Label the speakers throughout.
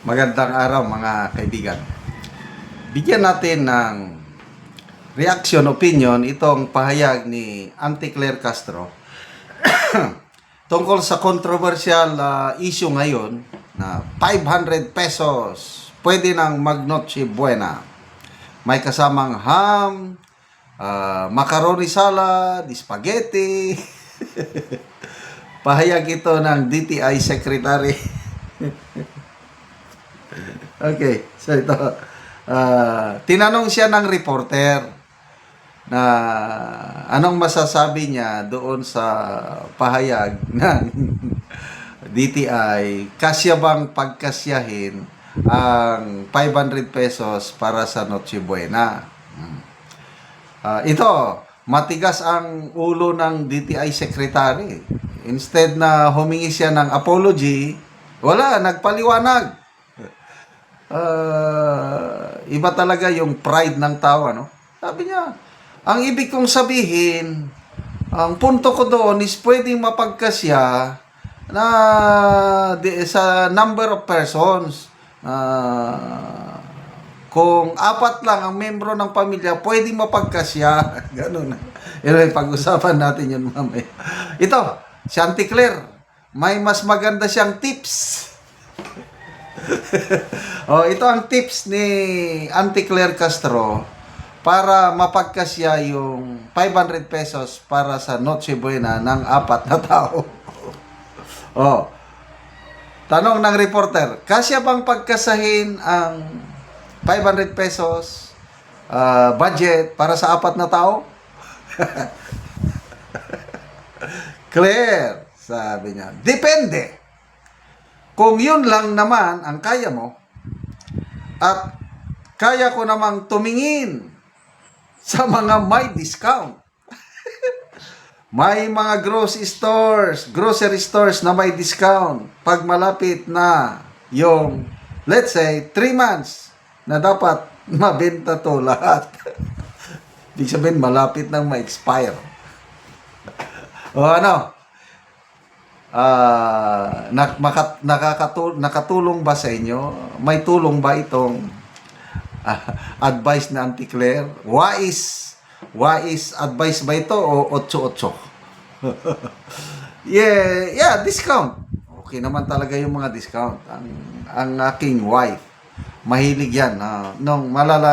Speaker 1: Magandang araw mga kaibigan. Bigyan natin ng reaction, opinion itong pahayag ni Auntie Claire Castro tungkol sa controversial ah, issue ngayon na 500 pesos pwede nang magnoche buena. May kasamang ham, ah, macaroni salad, spaghetti. Pahayag ito ng DTI Secretary. okay, so ito. ah, tinanong siya ng reporter na anong masasabi niya doon sa pahayag ng DTI, kasya bang pagkasyahin ang 500 pesos para sa Noche Buena? Ah, ito, matigas ang ulo ng DTI secretary. Instead na humingi siya ng apology, wala, nagpaliwanag. Ah, iba talaga yung pride ng tao, no? Sabi niya, ang ibig kong sabihin, ang punto ko doon is pwedeng mapagkasya na di, sa number of persons. Ah, kung apat lang ang membro ng pamilya, pwedeng mapagkasya. Ganun. Anyway, pag-usapan natin yun mamaya. Ito, si Auntie Claire, may mas maganda siyang tips. oh, ito ang tips ni Auntie Claire Castro para mapagkasya yung 500 pesos para sa Noche Buena ng apat na tao. oh. Tanong ng reporter, kasya bang pagkasahin ang 500 pesos ah, budget para sa apat na tao? Clear, sabi niya. Depende. Kung yun lang naman ang kaya mo, at kaya ko namang tumingin sa mga may discount. may mga grocery stores, grocery stores na may discount pag malapit na yung, let's say, 3 months na dapat mabenta to lahat. Ibig sabihin, malapit nang ma-expire. o ano? Ah, nak makat, nakakatul, nakatulong ba sa inyo? May tulong ba itong ah, advice na Auntie Claire? Wise, wise advice ba ito o 8-8? yeah, yeah, discount. Okay naman talaga yung mga discount. Ang, ang aking wife, mahilig yan. ah, nung malala,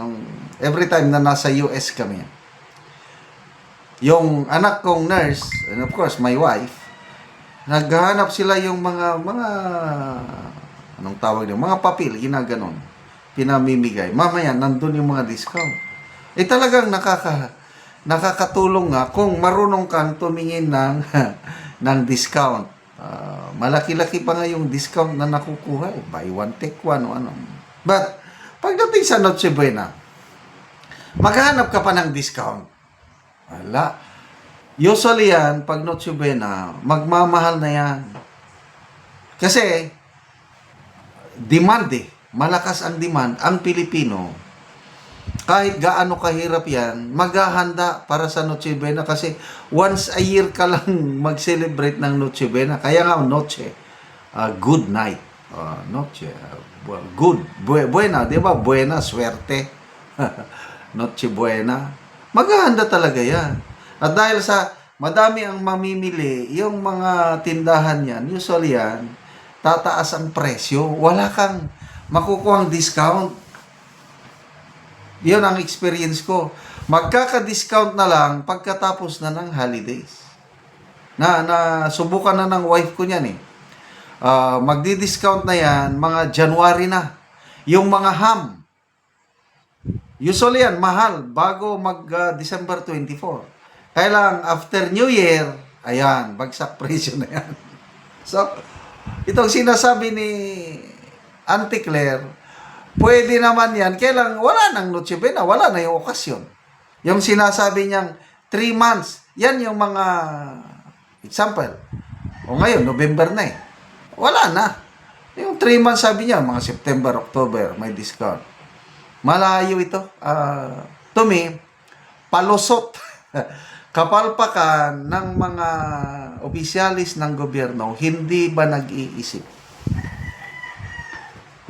Speaker 1: nung every time na nasa US kami, yung anak kong nurse, and of course, my wife, naghahanap sila yung mga, mga, anong tawag nyo, mga papel, ginaganon, pinamimigay. Mamaya, nandun yung mga discount. Eh talagang nakaka, nakakatulong nga kung marunong kang tumingin ng, ng discount. Ah, malaki-laki pa nga yung discount na nakukuha. Eh. Buy one, take one, o ano. But, pagdating sa Noche Buena, maghanap ka pa ng discount. Wala. Usually yan, pag Noche Buena, magmamahal na yan. Kasi, demand eh. Malakas ang demand. Ang Pilipino, kahit gaano kahirap yan, maghahanda para sa Noche Buena kasi once a year ka lang mag-celebrate ng Noche Buena. Kaya nga, Noche, ah, good night. Ah, noche, bu- good, bu- buena, di ba? Buena, swerte. Noche Buena. Maghahanda talaga yan. At dahil sa madami ang mamimili, yung mga tindahan yan, usually yan, tataas ang presyo. Wala kang makukuhang discount. Yun ang experience ko. Magkaka-discount na lang pagkatapos na ng holidays. Na, na subukan na ng wife ko niyan eh. Ah, magdi-discount na yan mga January na. Yung mga ham. Usually yan, mahal bago mag ah, December 24. Kaya lang, after New Year, ayan, bagsak presyo na yan. So, itong sinasabi ni Auntie Claire, pwede naman yan. Kaya wala nang Noche Buena, wala na yung okasyon. Yung sinasabi niyang 3 months, yan yung mga example. O ngayon, November na eh. Wala na. Yung 3 months sabi niya, mga September, October, may discount. Malayo ito. Ah, to me, palusot. Kapalpakan ng mga opisyalis ng gobyerno, hindi ba nag-iisip?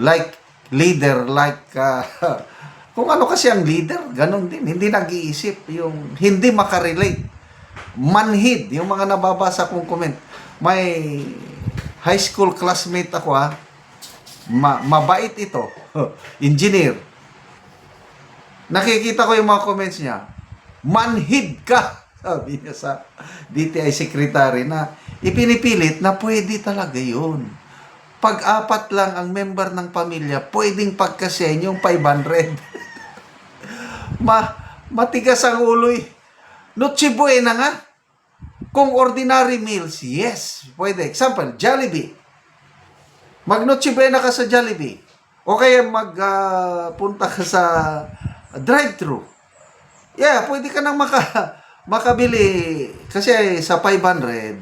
Speaker 1: like leader, like uh, kung ano kasi ang leader, ganun din. Hindi nag-iisip, yung hindi makarelate. Manhid, yung mga nababasa kong comment. May high school classmate ako ha. Ma- mabait ito. Engineer. Nakikita ko yung mga comments niya. Manhid ka! Sabi niya sa DTI secretary na ipinipilit na pwede talaga yun. Pag-apat lang ang member ng pamilya, pwedeng pagkasen yung 500. Ma matigas ang ulo eh. Noche buena nga. Kung ordinary meals, yes, pwede. Example, Jollibee. Mag Noche buena ka sa Jollibee. O kaya magpunta ka sa drive-thru. Yeah, pwede ka nang maka, makabili. Kasi sa 500,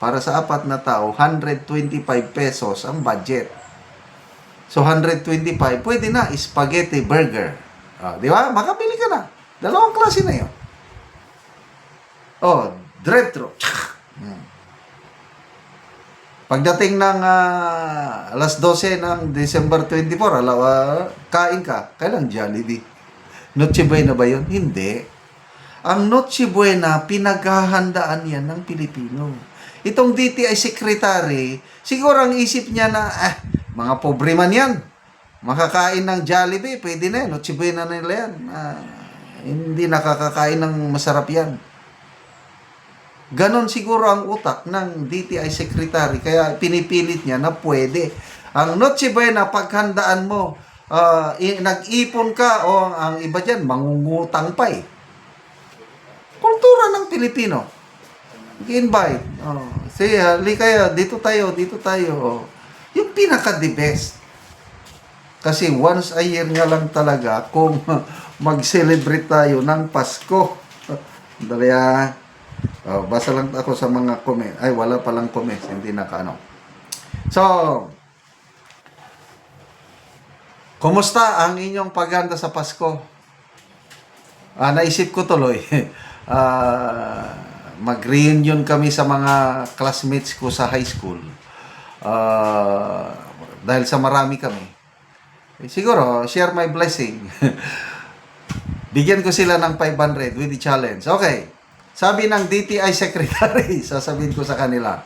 Speaker 1: para sa apat na tao, 125 pesos ang budget. So, 125, pwede na, spaghetti burger. Ah, di ba? Makabili ka na. Dalawang klase na yun. Oh, drive-thru. Hmm. Pagdating ng ah, alas 12 ng December 24, alawa, kain ka. Kailan Jollibee? Noche Buena ba yun? Hindi. Ang Noche Buena, pinaghahandaan yan ng Pilipino. Itong DTI secretary, siguro ang isip niya na, ah, mga pobre man yan. Makakain ng Jollibee, pwede na yan. Noche Buena na nila yan. Ah, hindi nakakakain ng masarap yan. Ganon siguro ang utak ng DTI secretary. Kaya pinipilit niya na pwede. Ang Noche Buena, paghandaan mo, i- nag-ipon ka o ang iba dyan, mangungutang pa eh. Kultura ng Pilipino. Invite. Oh, sige, hali kayo, dito tayo, dito tayo. Oh. Yung pinaka-the best. Kasi once a year nga lang talaga kung mag-celebrate tayo ng Pasko. Dali ah. Oh, basa lang ako sa mga comment. Ay, wala palang comments. Hindi nakaano. So, kumusta ang inyong paghanda sa Pasko? Ah, naisip ko tuloy. ah, mag-reunion kami sa mga classmates ko sa high school. Ah, dahil sa marami kami. Eh, siguro, share my blessing. Bigyan ko sila ng 500 with the challenge. Okay. Sabi ng DTI secretary, sasabihin ko sa kanila,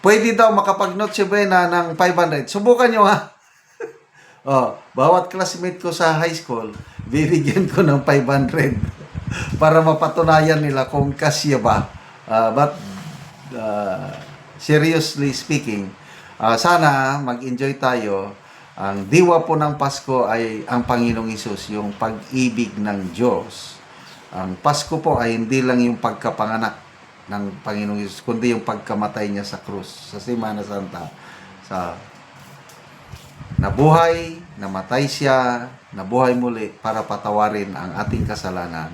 Speaker 1: pwede daw makapag-note buena ng 500. Subukan nyo ha. oh, bawat classmate ko sa high school, bibigyan ko ng 500 para mapatunayan nila kung kasya ba. Ah, but uh, seriously speaking, ah, sana mag-enjoy tayo. Ang diwa po ng Pasko ay ang Panginoong Isus, yung pag-ibig ng Diyos. Ang Pasko po ay hindi lang yung pagkapanganak ng Panginoong Isus, kundi yung pagkamatay niya sa krus, sa Semana Santa. Sa nabuhay, namatay siya, nabuhay muli para patawarin ang ating kasalanan.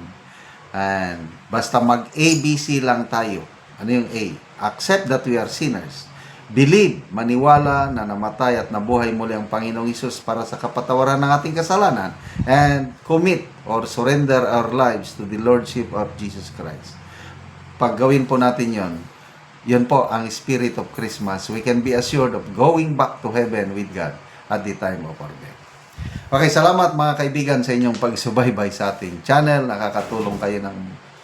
Speaker 1: And basta mag-ABC lang tayo. Ano yung A? Accept that we are sinners. Believe, maniwala na namatay at nabuhay muli ang Panginoong Isus para sa kapatawaran ng ating kasalanan. And commit or surrender our lives to the Lordship of Jesus Christ. Pag gawin po natin yon, yun po ang spirit of Christmas. We can be assured of going back to heaven with God at the time of our death. Okay, salamat mga kaibigan sa inyong pagsubaybay sa ating channel. Nakakatulong kayo ng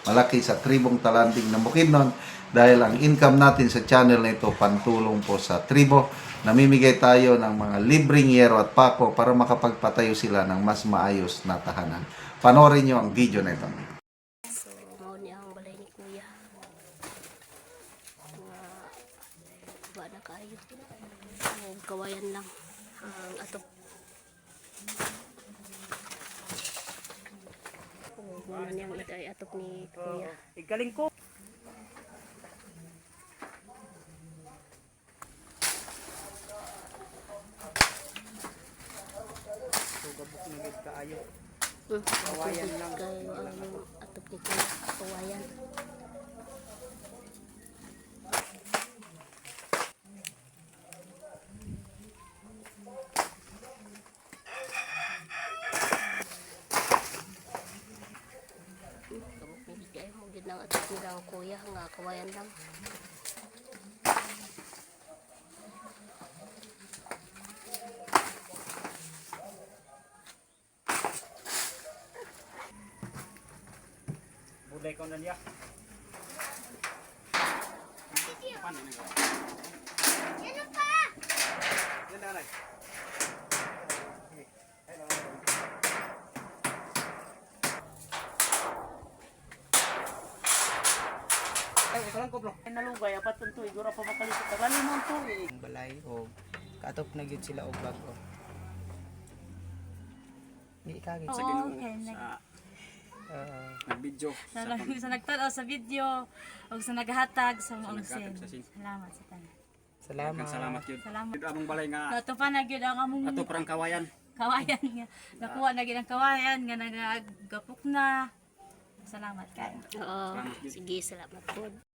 Speaker 1: malaki sa tribong talanting na Bukidnon dahil ang income natin sa channel na ito pantulong po sa tribo. Namimigay tayo ng mga libreng yero at pako para makapagpatayo sila ng mas maayos na tahanan. Panoorin nyo ang video na ito.
Speaker 2: So, mao ni ang balay ni Kuya. Nga, ba na kayo. Kawayan lang. Ang atop. O, muna niyang itay atop ni Kuya.
Speaker 3: Igaling ko. Sugabok na gid kaayo. Kawayan lang.
Speaker 2: Atop ni Kuya. Kawayan. gilid ng atat nila ang kuya. Nga kawayan lang.
Speaker 3: Bulay ko na niya. Paano na nga? Yan ang pa! Yan na lang. Ko bro. Ay, nalugay, apat ang tuig. Gura pa makalisip. Tagali mo ang tuig.
Speaker 4: balay o katop na gyud sila og bago. Di kagi sa
Speaker 5: Oo, okay. Nag,
Speaker 4: uh,
Speaker 3: Nag-video.
Speaker 5: sa, sa nagtanaw sa video, o sa naghatag sa mga sin. Salamat sa tanan.
Speaker 4: salamat.
Speaker 3: Salamat yun.
Speaker 5: Salamat.
Speaker 3: Ito among balay nga.
Speaker 5: Nato pa na gyud ang among
Speaker 3: Ato parang kawayan.
Speaker 5: kawayan nga. Nakuha na gyud ang kawayan nga nagagapok na. Salamat kayo.
Speaker 2: Oo, sige, salamat po.